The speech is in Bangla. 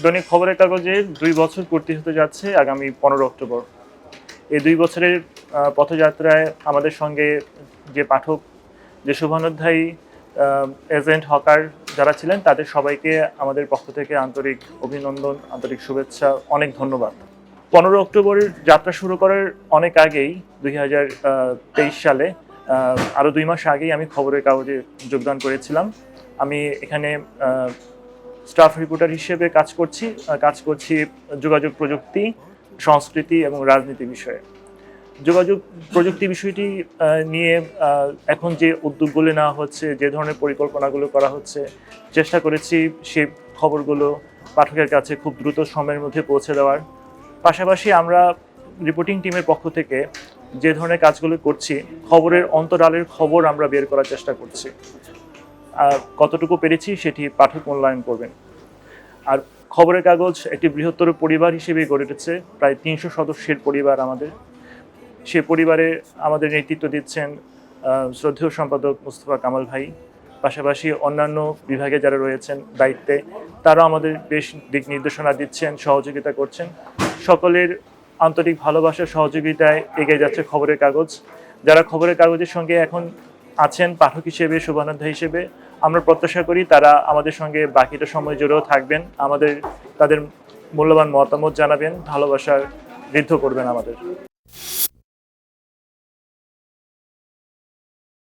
দৈনিক খবরের কাগজের দুই বছর পূর্তি হতে যাচ্ছে আগামী পনেরো অক্টোবর। এই দুই বছরের পথযাত্রায় আমাদের সঙ্গে যে পাঠক, যে শুভানুধ্যায়ী এজেন্ট হকার যারা ছিলেন, তাদের সবাইকে আমাদের পক্ষ থেকে আন্তরিক অভিনন্দন, আন্তরিক শুভেচ্ছা, অনেক ধন্যবাদ। পনেরো অক্টোবরের যাত্রা শুরু করার অনেক আগেই, দুই হাজার তেইশ সালে আরও দুই মাস আগেই আমি খবরের কাগজে যোগদান করেছিলাম। আমি এখানে স্টাফ রিপোর্টার হিসেবে কাজ করছি কাজ করছি যোগাযোগ প্রযুক্তি, সংস্কৃতি এবং রাজনীতি বিষয়ে। যোগাযোগ প্রযুক্তি বিষয়টি নিয়ে এখন যে উদ্যোগগুলো নেওয়া হচ্ছে, যে ধরনের পরিকল্পনাগুলো করা হচ্ছে, চেষ্টা করেছি সেই খবরগুলো পাঠকের কাছে খুব দ্রুত সময়ের মধ্যে পৌঁছে দেওয়ার। পাশাপাশি আমরা রিপোর্টিং টিমের পক্ষ থেকে যে ধরনের কাজগুলো করছি, খবরের অন্তরালের খবর আমরা বের করার চেষ্টা করছি। আর কতটুকু পেরেছি সেটি পাঠক মূল্যায়ন করবেন। আর খবরের কাগজ একটি বৃহত্তর পরিবার হিসেবে গড়ে উঠেছে। প্রায় তিনশো সদস্যের পরিবার আমাদের। সে পরিবারে আমাদের নেতৃত্ব দিচ্ছেন শ্রদ্ধেয় সম্পাদক মুস্তফা কামাল ভাই। পাশাপাশি অন্যান্য বিভাগে যারা রয়েছেন দায়িত্বে তারা আমাদের বেশ দিক নির্দেশনা দিচ্ছেন, সহযোগিতা করছেন। সকলের আন্তরিক ভালোবাসা, সহযোগিতায় এগিয়ে যাচ্ছে খবরের কাগজ। যারা খবরের কাগজের সঙ্গে এখন আছেন পাঠক হিসেবে শুভানন্দা হিসেবে। আমরা প্রত্যাশা করি তারা আমাদের সঙ্গে বাকিটা সময় জুড়েও থাকবেন। আমাদের, তাদের মূল্যবান মতামত জানাবেন, ভালোবাসার বৃদ্ধ করবেন আমাদের।